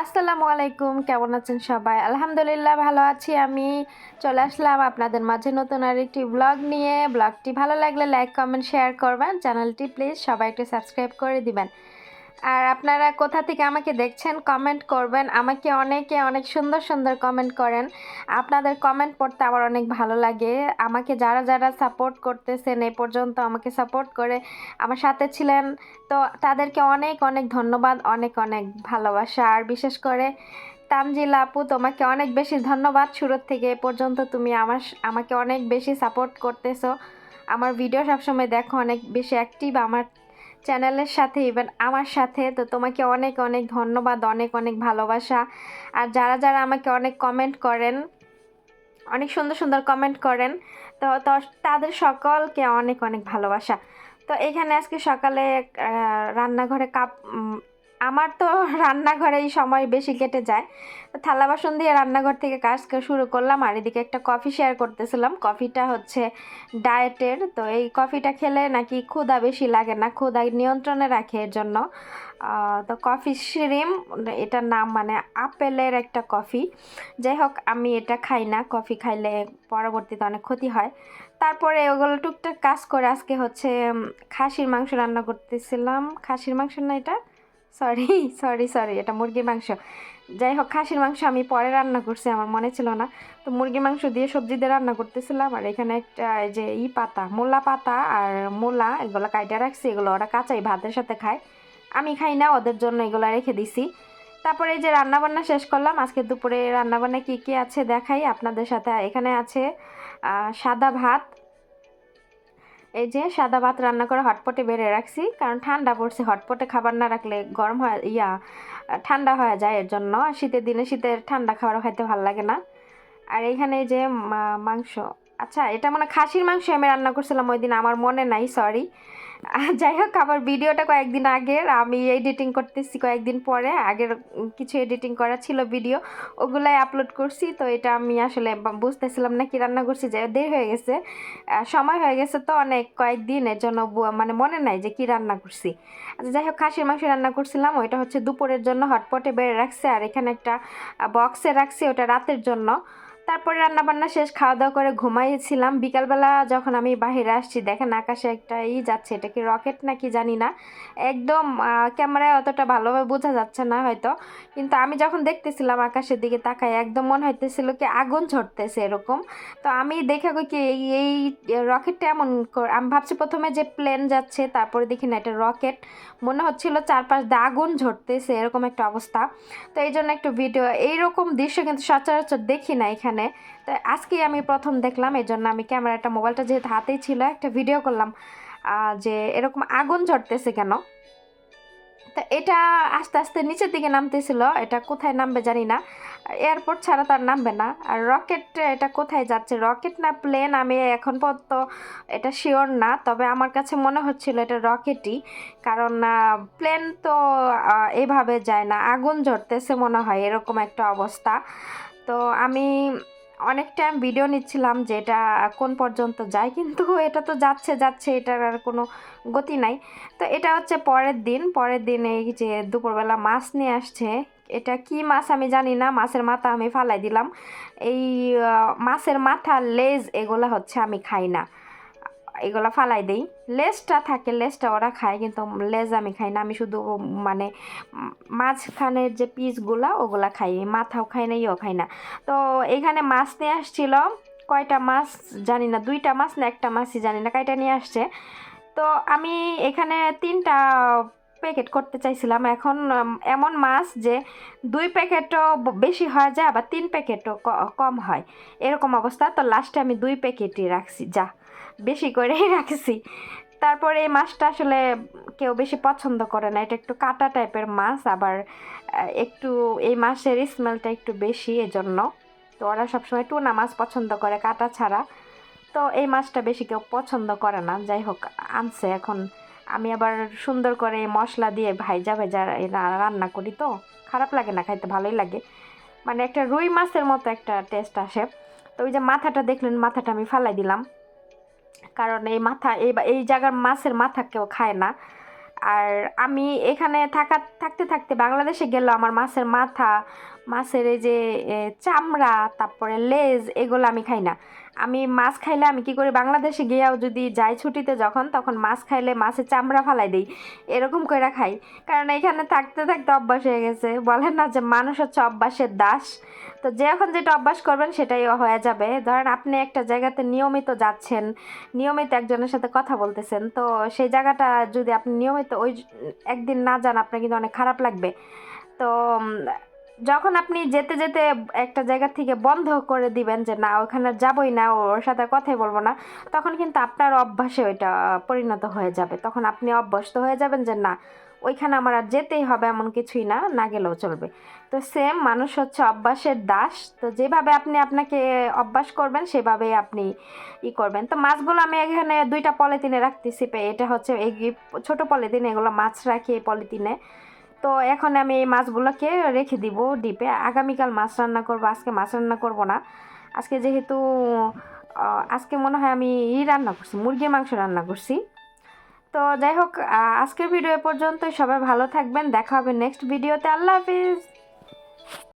আসসালামু আলাইকুম, কেমন আছেন সবাই? আলহামদুলিল্লাহ ভালো আছি আমি। চলে আসলাম আপনাদের মাঝে নতুন আর একটি ব্লগ নিয়ে। ব্লগটি ভালো লাগলে লাইক কমেন্ট শেয়ার করবেন। চ্যানেলটি প্লিজ সবাই একটু সাবস্ক্রাইব করে দিবেন। আর আপনারা কোথা থেকে আমাকে দেখছেন কমেন্ট করবেন। আমাকে অনেকে অনেক সুন্দর সুন্দর কমেন্ট করেন। আপনাদের কমেন্ট পড়তে আমার অনেক ভালো লাগে। আমাকে যারা যারা সাপোর্ট করতেছেন এ পর্যন্ত আমাকে সাপোর্ট করে আমার সাথে ছিলেন, তো তাদেরকে অনেক অনেক ধন্যবাদ, অনেক অনেক ভালোবাসা। আর বিশেষ করে তানজিলা আপু, তোমাকে অনেক বেশি ধন্যবাদ। শুরুর থেকে এ পর্যন্ত তুমি আমার আমাকে অনেক বেশি সাপোর্ট করতেছো। আমার ভিডিও সবসময় দেখো, অনেক বেশি অ্যাক্টিভ আমার চ্যানেলের সাথে ইভেন আমার সাথে, তো তোমাকে অনেক অনেক ধন্যবাদ, অনেক অনেক ভালোবাসা। আর যারা যারা আমাকে অনেক কমেন্ট করেন, অনেক সুন্দর সুন্দর কমেন্ট করেন, তো তাদের সকলকে অনেক অনেক ভালোবাসা। তো এখানে আজকে সকালে রান্নাঘরে কাপ আমার তো রান্নাঘরেই সময় বেশি কেটে যায়। তো থালা বাসন দিয়ে রান্নাঘর থেকে কাজ শুরু করলাম, আর এদিকে একটা কফি শেয়ার করতেছিলাম। কফিটা হচ্ছে ডায়েটের তো এই কফিটা খেলে নাকি ক্ষুধা বেশি লাগে না, ক্ষুধা নিয়ন্ত্রণে রাখে এর জন্য। তো কফি শ্রিম এটার নাম মানে আপেলের একটা কফি যাই হোক, আমি এটা খাই না কফি খাইলে পরবর্তীতে অনেক ক্ষতি হয়। তারপরে ওগুলো টুকটাক কাজ করে আজকে হচ্ছে খাসির মাংস রান্না করতেছিলাম। খাসির মাংস না এটা? সরি সরি সরি এটা মুরগির মাংস। যাই হোক খাসির মাংস আমি পরে রান্না করছি, আমার মনে ছিল না। তো মুরগির মাংস দিয়ে সবজি দিয়ে রান্না করতেছিলাম, আর এখানে একটা এই যে ই পাতা, মূলা পাতা আর মূলা এগুলো কাইটা রাখছি, এগুলো ওরা কাঁচাই ভাতের সাথে খায়। আমি খাই না, ওদের জন্য এগুলো রেখে দিছি। তারপরে এই যে রান্নাবান্না শেষ করলাম, আজকে দুপুরে রান্নাবান্না কী কী আছে দেখাই আপনাদের সাথে। এখানে আছে সাদা ভাত এই যে সাদা ভাত রান্না করে হটপটে বেড়ে রাখছি, কারণ ঠান্ডা পড়ছে, হটপটে খাবার না রাখলে গরম হয়, ইয়া, ঠান্ডা হয়ে যায় এর জন্য। শীতের দিনে শীতের ঠান্ডা খাবার খাইতে ভালো লাগে না। আর এইখানে এই যে মাংস আচ্ছা এটা মানে খাসির মাংস আমি রান্না করছিলাম ওই দিন, আমার মনে নাই সরি যাই হোক আমার ভিডিওটা কয়েকদিন আগের, আমি এডিটিং করতেছি কয়েকদিন পরে, আগের কিছু এডিটিং করা ছিল ভিডিও ওগুলাই আপলোড করছি, তো এটা আমি আসলে বুঝতেছিলাম না কি রান্না করছি যে দেরি হয়ে গেছে। সময় হয়ে গেছে তো অনেক কয়েকদিন, এর জন্য মানে মনে নাই যে কি রান্না করছি। আচ্ছা যাই হোক, খাসির মাংস রান্না করছিলাম, ওইটা হচ্ছে দুপুরের জন্য হটপটে বেড়ে রাখছে, আর এখানে একটা বক্সে রাখছি, ওটা রাতের জন্য। তারপরে রান্না বান্না শেষ খাওয়া দাওয়া করে ঘুমাইয়েছিলাম বিকালবেলা যখন আমি বাইরে আসছি, দেখেন আকাশে একটা ই যাচ্ছে, এটা কি রকেট নাকি জানি না। একদম ক্যামেরায় অতটা ভালোভাবে বোঝা যাচ্ছে না হয়তো। কিন্তু আমি যখন দেখতেছিলাম আকাশের দিকে তাকাই একদম মনে হইতেছিল কি আগুন ঝরতেছে এরকম। তো আমি দেখে কই কি এই এই রকেটটা এমন আমি ভাবছি প্রথমে যে প্লেন যাচ্ছে, তারপরে দেখি না এটা রকেট। মনে হচ্ছিল চারপাশ দিয়ে আগুন ঝরতেছে, এরকম একটা অবস্থা। তো এই জন্য একটু ভিডিও, এইরকম দৃশ্য কিন্তু সচরাচর দেখি না এখানে। তো আজকেই আমি প্রথম দেখলাম এই জন্য আমি ক্যামেরাটা, মোবাইলটা যেহেতু হাতেই ছিল, একটা ভিডিও করলাম যে এরকম আগুন ঝরতেছে কেন? তো এটা আস্তে আস্তে নিচের দিকে নামতেছিল, এটা কোথায় নামবে জানি না। এয়ারপোর্ট ছাড়া তো আর নামবে না। আর রকেট, এটা কোথায় যাচ্ছে? রকেট না প্লেন? আমি এখন পর্যন্ত এটা শিওর না, তবে আমার কাছে মনে হচ্ছিল এটা রকেটই। কারণ প্লেন তো এভাবে যায় না, আগুন ঝরতেছে মনে হয়, এরকম একটা অবস্থা। তো আমি অনেক টাইম ভিডিও নিচ্ছিলাম যে এটা কোন পর্যন্ত যায়, কিন্তু এটা তো যাচ্ছে যাচ্ছে, এটার আর কোনো গতি নাই। তো এটা হচ্ছে পরের দিন পরের দিন এই যে দুপুরবেলা মাছ নিয়ে আসছে, এটা কি মাছ আমি জানি না, মাছের মাথা আমি ফালাই দিলাম। এই মাছের মাথা লেজ এগুলো হচ্ছে আমি খাই না। এগুলো ফালাই দেই। লেজটা থাকে, লেজটা ওরা খায়, কিন্তু লেজ আমি খাই না। আমি শুধু মানে মাঝখানের যে পিসগুলা, ওগুলা খাই। মাথাও খাই না, ইয়েও খাই না। তো এখানে মাছ নিয়ে আসছিল। কয়টা মাছ জানি না, দুইটা মাছ না, একটা মাছই জানি না, কয়টা নিয়ে আসছে। তো আমি এখানে তিনটা প্যাকেট করতে চাইছিলাম। এখন এমন মাছ যে দুই প্যাকেটও বেশি হয়ে যায়, আবার তিন প্যাকেটও কম হয়। এরকম অবস্থা। তো লাস্টে আমি দুই প্যাকেটই রাখছি। যা, বেশি করেই রাখছি। তারপরে এই মাছটা আসলে কেউ বেশি পছন্দ করে না। এটা একটু কাটা টাইপের মাছ, আবার একটু এই মাছের স্মেলটা একটু বেশি এজন্য। তো ওরা সবসময় টুনা মাছ পছন্দ করে কাটা ছাড়া। তো এই মাছটা বেশি কেউ পছন্দ করে না। যাই হোক, আনছে এখন। আমি আবার সুন্দর করে মশলা দিয়ে ভাইজা রা- রান্না করি তো। খারাপ লাগে না, খাইতে ভালোই লাগে। মানে একটা রুই মাছের মতো একটা টেস্ট আসে। তো ওই যে মাথাটা দেখলেন, মাথাটা আমি ফালাই দিলাম। কারণ এই মাথা, এই এই জায়গার মাছের মাথা কেউ খায় না। আর আমি এখানে থাকা, থাকতে থাকতে বাংলাদেশে গেল আমার মাছের মাথা মাছের এই যে চামড়া, তারপরে লেজ, এগুলো আমি খাই না। আমি মাছ খাইলে আমি কি করি, বাংলাদেশে গিয়েও যদি যাই ছুটিতে যখন, তখন মাছ খাইলে মাছের চামড়া ফালাই দিই। এরকম করে খাই। কারণ এখানে থাকতে থাকতে অভ্যাস হয়ে গেছে। বলেন না যে মানুষ হচ্ছে অভ্যাসের দাস। তো যে এখন যেটা অভ্যাস করবেন, সেটাই হয়ে যাবে। ধরেন আপনি একটা জায়গাতে নিয়মিত যাচ্ছেন, নিয়মিত একজনের সাথে কথা বলতেছেন, তো সেই জায়গাটা যদি আপনি নিয়মিত ওই একদিন না যান, আপনার কিন্তু অনেক খারাপ লাগবে। তো যখন আপনি যেতে যেতে একটা জায়গা থেকে বন্ধ করে দিবেন যে, না, ওখানে যাবই না, ওর সাথে কথাই বলব না, তখন কিন্তু আপনার অভ্যাসে ওইটা পরিণত হয়ে যাবে। তখন আপনি অভ্যস্ত হয়ে যাবেন যে, না, ওইখানে আমার আর যেতেই হবে এমন কিছুই না না গেলেও চলবে। তো সেম মানুষ হচ্ছে অভ্যাসের দাস। তো যেভাবে আপনি আপনাকে অভ্যাস করবেন, সেভাবেই আপনি ই করবেন। তো মাছগুলো আমি এখানে দুইটা পলিথিনে রাখতেছি এটা হচ্ছে এই ছোটো পলিথিন, এগুলো মাছ রাখি এই পলিথিনে। তো এখন আমি এই মাছগুলোকে রেখে দিব ডিপে। আগামীকাল মাছ রান্না করব, আজকে মাছ রান্না করব না। আজকে যেহেতু আজকে মনে হয় আমি ই রান্না করছি, মুরগির মাংস রান্না করছি। তো যাই হোক আজকের ভিডিও পর্যন্ত সবাই ভালো থাকবেন, দেখা হবে নেক্সট ভিডিওতে। আল্লাহ হাফিজ।